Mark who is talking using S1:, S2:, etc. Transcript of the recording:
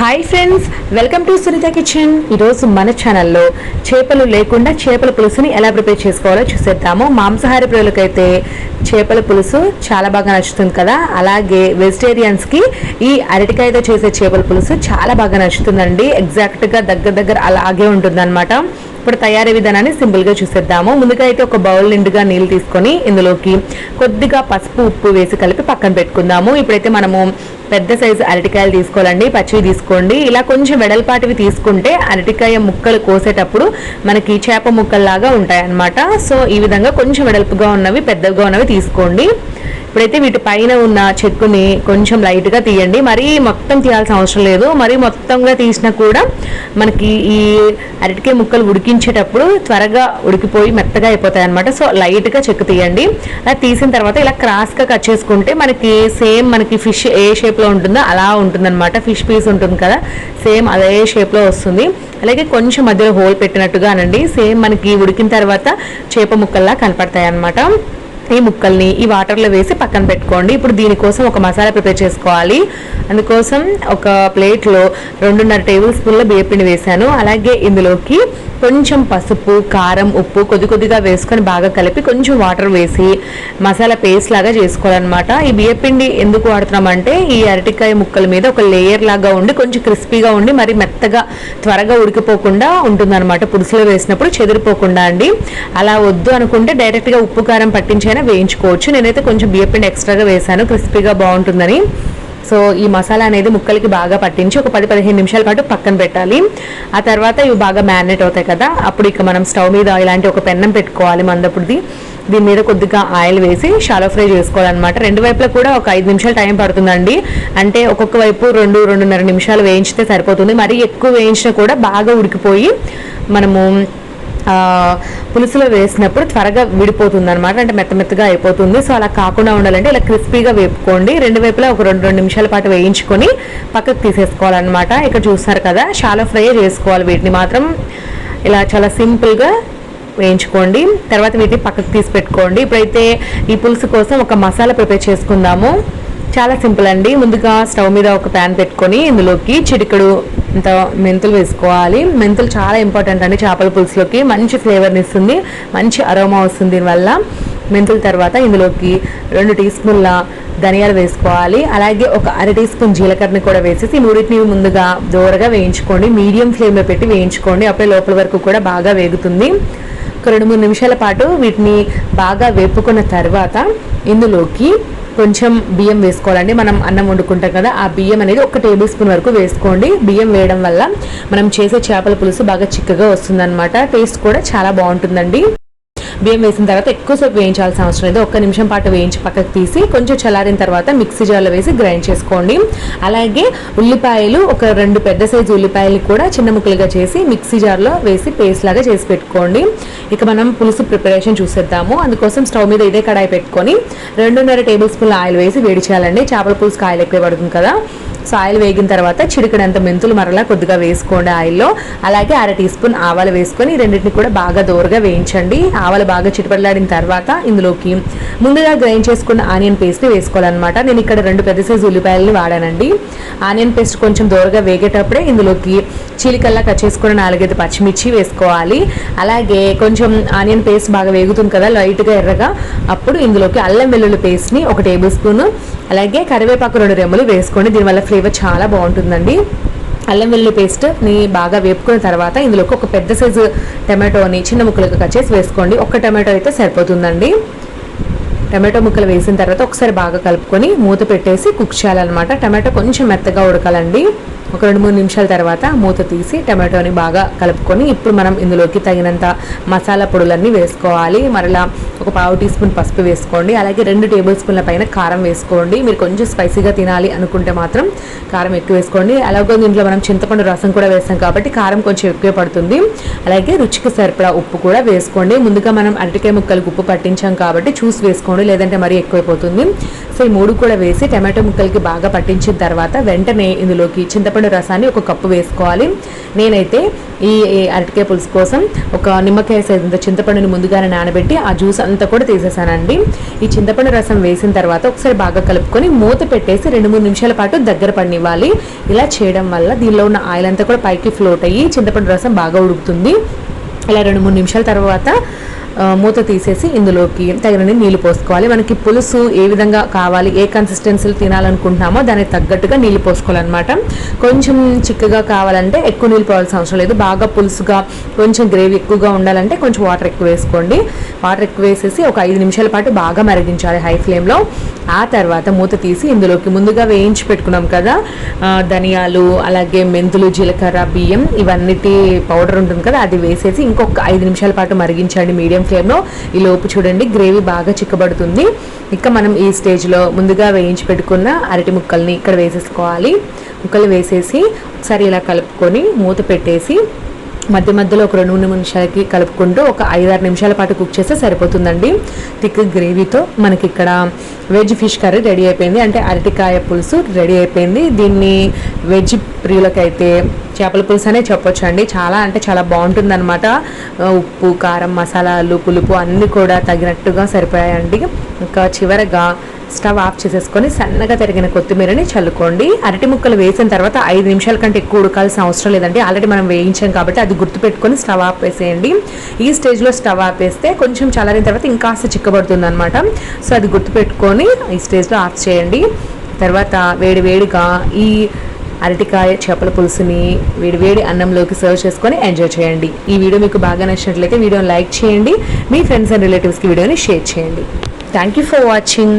S1: Hi friends welcome to Sunitha kitchen ఈరోజు మన ఛానల్లో చేపలు లేకుండా చేపల పులుసుని ఎలా ప్రిపేర్ చేసుకోవాలో చూసేద్దాము. మాంసాహార ప్రియులకైతే చేపల పులుసు చాలా బాగా నచ్చుతుంది కదా. అలాగే వెజిటేరియన్స్కి ఈ అరటికాయతో చేసే చేపల పులుసు చాలా బాగా నచ్చుతుందండి. ఎగ్జాక్ట్గా దగ్గర దగ్గర అలాగే ఉంటుందన్నమాట. ఇప్పుడు తయారీ విధానాన్ని సింపుల్గా చూసేద్దాము. ముందుగా అయితే ఒక బౌల్ నిండుగా నీళ్ళు తీసుకొని ఇందులోకి కొద్దిగా పసుపు ఉప్పు వేసి కలిపి పక్కన పెట్టుకుందాము. ఇప్పుడైతే మనము పెద్ద సైజు అరటికాయలు తీసుకోవాలండి. పచ్చివి తీసుకోండి. ఇలా కొంచెం వెడల్పాటివి తీసుకుంటే అరటికాయ ముక్కలు కోసేటప్పుడు మనకి చేప ముక్కల్లాగా ఉంటాయి అన్నమాట సో ఈ విధంగా కొంచెం వెడల్పుగా ఉన్నవి పెద్దగా ఉన్నవి తీసుకోండి. ఇప్పుడైతే వీటి పైన ఉన్న చెక్కుని కొంచెం లైట్గా తీయండి. మరీ మొత్తం తీయాల్సిన అవసరం లేదు. మరీ మొత్తంగా తీసినా కూడా మనకి ఈ అరటికాయ ముక్కలు ఉడికించేటప్పుడు త్వరగా ఉడికిపోయి మెత్తగా అయిపోతాయి అనమాట సో లైట్గా చెక్కు తీయండి. అలా తీసిన తర్వాత ఇలా క్రాస్గా కట్ చేసుకుంటే మనకి సేమ్ మనకి ఫిష్ ఏ షేప్లో ఉంటుందో అలా ఉంటుందన్నమాట. ఫిష్ పీస్ ఉంటుంది కదా సేమ్ అదే షేప్లో వస్తుంది. అలాగే కొంచెం మధ్యలో హోల్ పెట్టినట్టుగా అనండి సేమ్ మనకి ఉడికిన తర్వాత చేప ముక్కల్లా కనపడతాయి అన్నమాట ఈ ముక్కల్ని ఈ వాటర్లో వేసి పక్కన పెట్టుకోండి. ఇప్పుడు దీనికోసం ఒక మసాలా ప్రిపేర్ చేసుకోవాలి. అందుకోసం ఒక ప్లేట్లో రెండున్నర టేబుల్ స్పూన్ల బియ్యపిండి వేశాను. అలాగే ఇందులోకి కొంచెం పసుపు కారం ఉప్పు కొద్ది కొద్దిగా వేసుకొని బాగా కలిపి కొంచెం వాటర్ వేసి మసాలా పేస్ట్ లాగా చేసుకోవాలన్నమాట. ఈ బియ్యపిండి ఎందుకు వాడుతున్నామంటే ఈ అరటికాయ ముక్కల మీద ఒక లేయర్ లాగా ఉండి కొంచెం క్రిస్పీగా ఉండి మరి మెత్తగా త్వరగా ఉడికిపోకుండా ఉంటుందన్నమాట. పులుసులో వేసినప్పుడు చెదిరిపోకుండా అండి. అలా వద్దు అనుకుంటే డైరెక్ట్గా ఉప్పు కారం పట్టించైనా వేయించుకోవచ్చు. నేనైతే కొంచెం బియ్యపిండి ఎక్స్ట్రాగా వేశాను. క్రిస్పీగా బాగుంటుందని. సో ఈ మసాలా అనేది ముక్కలకి బాగా పట్టించి ఒక పది పదిహేను నిమిషాల పాటు పక్కన పెట్టాలి. ఆ తర్వాత ఇవి బాగా మ్యారినేట్ అవుతాయి కదా అప్పుడు ఇక మనం స్టవ్ మీద ఇలాంటి ఒక పెన్నం పెట్టుకోవాలి మందప్పుడుది దీని మీద కొద్దిగా ఆయిల్ వేసి షాలో ఫ్రై చేసుకోవాలన్నమాట. రెండు వైపులా కూడా ఒక ఐదు నిమిషాలు టైం పడుతుందండి. అంటే ఒక్కొక్క వైపు రెండు రెండున్నర నిమిషాలు వేయించితే సరిపోతుంది. మరీ ఎక్కువ వేయించినా కూడా బాగా ఉడికిపోయి మనము పులుసులో వేసినప్పుడు త్వరగా విడిపోతుంది అనమాట అంటే మెత్త మెత్తగా అయిపోతుంది. సో అలా కాకుండా ఉండాలంటే ఇలా క్రిస్పీగా వేపుకోండి. రెండు వైపులా ఒక రెండు రెండు నిమిషాల పాటు వేయించుకొని పక్కకు తీసేసుకోవాలన్నమాట. ఇక్కడ చూస్తారు కదా షాలో ఫ్రై చేసుకోవాలి. వీటిని మాత్రం ఇలా చాలా సింపుల్గా వేయించుకోండి. తర్వాత వీటిని పక్కకు తీసి పెట్టుకోండి. ఇప్పుడైతే ఈ పులుసు కోసం ఒక మసాలా ప్రిపేర్ చేసుకుందాము. చాలా సింపుల్ అండి. ముందుగా స్టవ్ మీద ఒక ప్యాన్ పెట్టుకొని ఇందులోకి చిటికడు ఇంత మెంతులు వేసుకోవాలి. మెంతులు చాలా ఇంపార్టెంట్ అండి చేపల పులుసులోకి. మంచి ఫ్లేవర్ని ఇస్తుంది. మంచి అరోమా వస్తుంది దీనివల్ల. మెంతుల తర్వాత ఇందులోకి రెండు టీ స్పూన్ల ధనియాలు వేసుకోవాలి. అలాగే ఒక అర టీ స్పూన్ జీలకర్రని కూడా వేసేసి మూడింటిని ముందుగా దూరగా వేయించుకోండి. మీడియం ఫ్లేమ్లో పెట్టి వేయించుకోండి. అప్పుడే లోపల వరకు కూడా బాగా వేగుతుంది. ఒక రెండు మూడు నిమిషాల పాటు వీటిని బాగా వేపుకున్న తర్వాత ఇందులోకి కొంచెం బియ్యం వేసుకోవాలండి. మనం అన్నం వండుకుంటాం కదా ఆ బియ్యం అనేది ఒక టేబుల్ స్పూన్ వరకు వేసుకోండి. బియ్యం వేయడం వల్ల మనం చేసే చేపల పులుసు బాగా చిక్కగా వస్తుందన్నమాట. టేస్ట్ కూడా చాలా బాగుంటుందండి. బియ్యం వేసిన తర్వాత ఎక్కువసేపు వేయించాల్సిన అవసరం లేదు. ఒక్క నిమిషం పాటు వేయించి పక్కకు తీసి కొంచెం చల్లారిన తర్వాత మిక్సీ జార్లో వేసి గ్రైండ్ చేసుకోండి. అలాగే ఉల్లిపాయలు ఒక రెండు పెద్ద సైజు ఉల్లిపాయలు కూడా చిన్న ముక్కలుగా చేసి మిక్సీ జార్లో వేసి పేస్ట్ లాగా చేసి పెట్టుకోండి. ఇక మనం పులుసు ప్రిపరేషన్ చూసేద్దాము. అందుకోసం స్టవ్ మీద ఇదే కడాయి పెట్టుకొని రెండున్నర టేబుల్ స్పూన్ ఆయిల్ వేసి వేడి చేయాలండి. చేపల పులుసు ఆయిల్ ఎక్కువ పడుతుంది కదా. సో ఆయిల్ వేగిన తర్వాత చిటికడంత మెంతులు మరలా కొద్దిగా వేసుకోండి ఆయిల్లో. అలాగే అర టీ స్పూన్ ఆవాలు వేసుకొని రెండింటిని కూడా బాగా దోరగా వేయించండి. ఆవాలు బాగా చిటపడలాడిన తర్వాత ఇందులోకి ముందుగా గ్రైండ్ చేసుకున్న ఆనియన్ పేస్ట్ని వేసుకోవాలన్నమాట. నేను ఇక్కడ రెండు పెద్ద సైజు ఉల్లిపాయలని వాడానండి. ఆనియన్ పేస్ట్ కొంచెం దోరగా వేగేటప్పుడే ఇందులోకి చీలికల్లా కట్ చేసుకున్న నాలుగైదు పచ్చిమిర్చి వేసుకోవాలి. అలాగే కొంచెం ఆనియన్ పేస్ట్ బాగా వేగుతుంది కదా లైట్గా ఎర్రగా అప్పుడు ఇందులోకి అల్లం వెల్లుల్లి పేస్ట్ని ఒక టేబుల్ స్పూన్ అలాగే కరివేపాకు రెండు రెమ్మలు వేసుకోండి. దీనివల్ల ఫ్లేవర్ చాలా బాగుంటుందండి. అల్లం వెల్లుల్లి పేస్ట్ని బాగా వేపుకున్న తర్వాత ఇందులోకి ఒక పెద్ద సైజు టమాటోని చిన్న ముక్కలుగా కట్ చేసి వేసుకోండి. ఒక్క టమాటో అయితే సరిపోతుందండి. టమాటో ముక్కలు వేసిన తర్వాత ఒకసారి బాగా కలుపుకొని మూత పెట్టేసి కుక్ చేయాలన్నమాట. టమాటో కొంచెం మెత్తగా ఉడకాలండి. ఒక రెండు మూడు నిమిషాల తర్వాత మూత తీసి టమాటోని బాగా కలుపుకొని ఇప్పుడు మనం ఇందులోకి తగినంత మసాలా పొడులన్నీ వేసుకోవాలి. మరలా ఒక పావు టీ స్పూన్ పసుపు వేసుకోండి. అలాగే రెండు టేబుల్ స్పూన్ల పైన కారం వేసుకోండి. మీరు కొంచెం స్పైసీగా తినాలి అనుకుంటే మాత్రం కారం ఎక్కువ వేసుకోండి. అలాగే దీంట్లో మనం చింతపండు రసం కూడా వేస్తాం కాబట్టి కారం కొంచెం ఎక్కువ పడుతుంది. అలాగే రుచికి సరిపడా ఉప్పు కూడా వేసుకోండి. ముందుగా మనం అరటికాయ ముక్కలకు ఉప్పు పట్టించాం కాబట్టి చూసి వేసుకోండి. లేదంటే మరీ ఎక్కువైపోతుంది. సో ఈ మూడు కూడా వేసి టమాటో ముక్కలకి బాగా పట్టించిన తర్వాత వెంటనే ఇందులోకి చింతపండు చింతపండు రసాన్ని ఒక కప్పు వేసుకోవాలి. నేనైతే ఈ అరటికాయ పులుసు కోసం ఒక నిమ్మకాయ సైజు చింతపండుని ముందుగానే నానబెట్టి ఆ జ్యూస్ అంతా కూడా తీసేసానండి. ఈ చింతపండు రసం వేసిన తర్వాత ఒకసారి బాగా కలుపుకొని మూత పెట్టేసి రెండు మూడు నిమిషాల పాటు దగ్గర పడినివ్వాలి. ఇలా చేయడం వల్ల దీనిలో ఉన్న ఆయిల్ అంతా కూడా పైకి ఫ్లోట్ అయ్యి చింతపండు రసం బాగా ఉడుకుతుంది. ఇలా రెండు మూడు నిమిషాల తర్వాత మూత తీసేసి ఇందులోకి తగినన్ని నీళ్ళు పోసుకోవాలి. మనకి పులుసు ఏ విధంగా కావాలి ఏ కన్సిస్టెన్సీలు తినాలనుకుంటున్నామో దానికి తగ్గట్టుగా నీళ్ళు పోసుకోవాలన్నమాట. కొంచెం చిక్కగా కావాలంటే ఎక్కువ నీళ్ళు పోవాల్సిన అవసరం లేదు. బాగా పులుసుగా కొంచెం గ్రేవీ ఎక్కువగా ఉండాలంటే కొంచెం వాటర్ ఎక్కువ వేసుకోండి. వాటర్ ఎక్కువ వేసేసి ఒక ఐదు నిమిషాల పాటు బాగా మరిగించాలి హై ఫ్లేమ్లో. ఆ తర్వాత మూత తీసి ఇందులోకి ముందుగా వేయించి పెట్టుకున్నాం కదా ధనియాలు అలాగే మెంతులు జీలకర్ర బియ్యం ఇవన్నిటి పౌడర్ ఉంటుంది కదా అది వేసేసి ఇంకొక ఐదు నిమిషాల పాటు మరిగించండి మీడియం కేర్లో ఈ లోపు చూడండి గ్రేవీ బాగా చిక్కబడుతుంది. ఇక మనం ఈ స్టేజ్లో ముందుగా వేయించి పెట్టుకున్న అరటి ముక్కల్ని ఇక్కడ వేసేసుకోవాలి. ముక్కలు వేసేసి ఒకసారి ఇలా కలుపుకొని మూత పెట్టేసి మధ్య మధ్యలో ఒక రెండు మూడు నిమిషాలకి కలుపుకుంటూ ఒక ఐదారు నిమిషాల పాటు కుక్ చేస్తే సరిపోతుందండి. థిక్ గ్రేవీతో మనకి ఇక్కడ వెజ్ ఫిష్ కర్రీ రెడీ అయిపోయింది. అంటే అరటికాయ పులుసు రెడీ అయిపోయింది. దీన్ని వెజ్ ప్రియులకైతే చేపల పులుసు అనే చెప్పొచ్చు అండి చాలా అంటే చాలా బాగుంటుంది అనమాట ఉప్పు కారం మసాలాలు పులుపు అన్నీ కూడా తగినట్టుగా సరిపోయాయండి. ఇంకా చివరగా స్టవ్ ఆఫ్ చేసేసుకొని సన్నగా తరిగిన కొత్తిమీరని చల్లుకోండి. అరటి ముక్కలు వేసిన తర్వాత ఐదు నిమిషాల కంటే ఎక్కువ ఉడకాల్సిన అవసరం లేదండి. ఆల్రెడీ మనం వేయించాం కాబట్టి అది గుర్తుపెట్టుకొని స్టవ్ ఆఫ్ వేసేయండి ఈ స్టేజ్లో స్టవ్ ఆపేస్తే కొంచెం చల్లారిన తర్వాత ఇంకాస్త చిక్కబడుతుంది అనమాట సో అది గుర్తుపెట్టుకొని ఈ స్టేజ్లో ఆఫ్ చేయండి. తర్వాత వేడి వేడిగా ఈ అరటికాయ చేపల పులుసుని వేడి వేడి అన్నంలోకి సర్వ్ చేసుకొని ఎంజాయ్ చేయండి. ఈ వీడియో మీకు బాగా నచ్చినట్లయితే వీడియోని లైక్ చేయండి. మీ ఫ్రెండ్స్ అండ్ రిలేటివ్స్కి వీడియోని షేర్ చేయండి. Thank you for watching